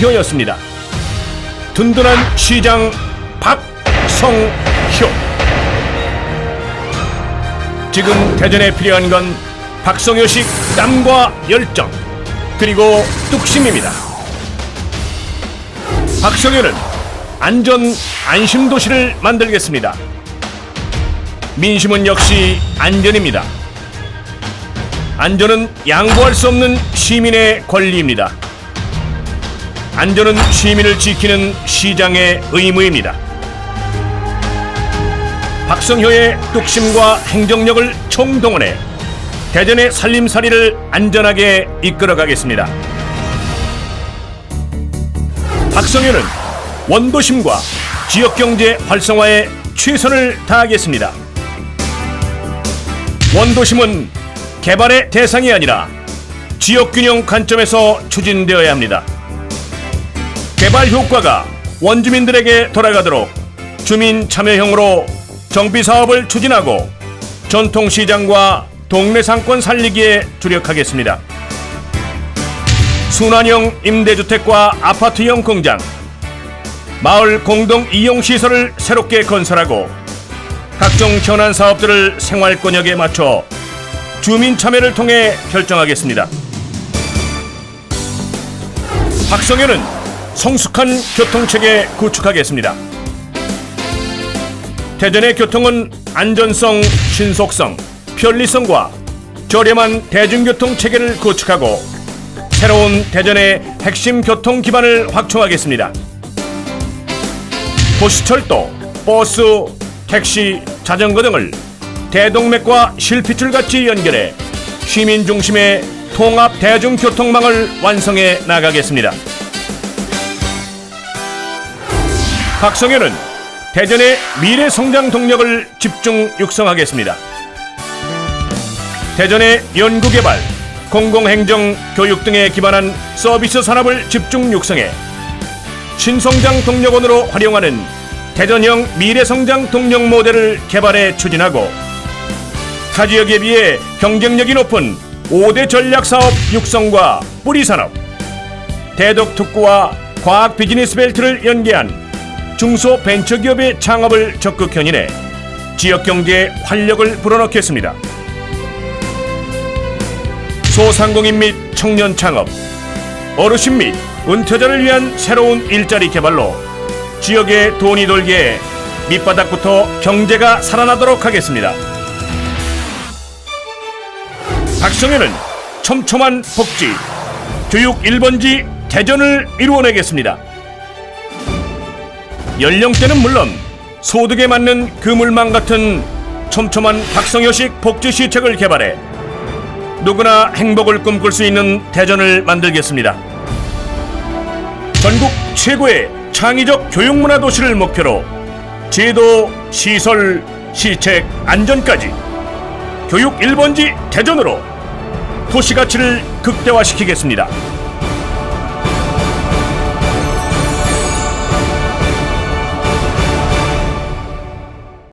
박성효였습니다. 든든한 시장 박성효. 지금 대전에 필요한 건 박성효식 땀과 열정 그리고 뚝심입니다. 박성효는 안전 안심 도시를 만들겠습니다. 민심은 역시 안전입니다. 안전은 양보할 수 없는 시민의 권리입니다. 안전은 시민을 지키는 시장의 의무입니다. 박성효의 뚝심과 행정력을 총동원해 대전의 살림살이를 안전하게 이끌어가겠습니다. 박성효는 원도심과 지역경제 활성화에 최선을 다하겠습니다. 원도심은 개발의 대상이 아니라 지역균형 관점에서 추진되어야 합니다. 개발 효과가 원주민들에게 돌아가도록 주민 참여형으로 정비 사업을 추진하고 전통 시장과 동네 상권 살리기에 주력하겠습니다. 순환형 임대주택과 아파트형 공장, 마을 공동 이용 시설을 새롭게 건설하고 각종 현안 사업들을 생활 권역에 맞춰 주민 참여를 통해 결정하겠습니다. 박성현은 성숙한 교통체계 구축하겠습니다. 대전의 교통은 안전성, 신속성, 편리성과 저렴한 대중교통 체계를 구축하고 새로운 대전의 핵심 교통 기반을 확충하겠습니다. 도시철도, 버스, 택시, 자전거 등을 대동맥과 실핏줄 같이 연결해 시민 중심의 통합 대중교통망을 완성해 나가겠습니다. 박성현은 대전의 미래 성장 동력을 집중 육성하겠습니다. 대전의 연구개발, 공공행정, 교육 등에 기반한 서비스 산업을 집중 육성해 신성장 동력원으로 활용하는 대전형 미래성장 동력 모델을 개발해 추진하고 타 지역에 비해 경쟁력이 높은 5대 전략사업 육성과 뿌리산업, 대덕특구와 과학 비즈니스 벨트를 연계한 중소 벤처기업의 창업을 적극 견인해 지역 경제에 활력을 불어넣겠습니다. 소상공인 및 청년 창업, 어르신 및 은퇴자를 위한 새로운 일자리 개발로 지역에 돈이 돌게 밑바닥부터 경제가 살아나도록 하겠습니다. 박성현은 촘촘한 복지, 교육 1번지 대전을 이루어내겠습니다. 연령대는 물론 소득에 맞는 그물망 같은 촘촘한 박성효식 복지 시책을 개발해 누구나 행복을 꿈꿀 수 있는 대전을 만들겠습니다. 전국 최고의 창의적 교육문화 도시를 목표로 제도, 시설, 시책, 안전까지 교육 1번지 대전으로 도시 가치를 극대화시키겠습니다.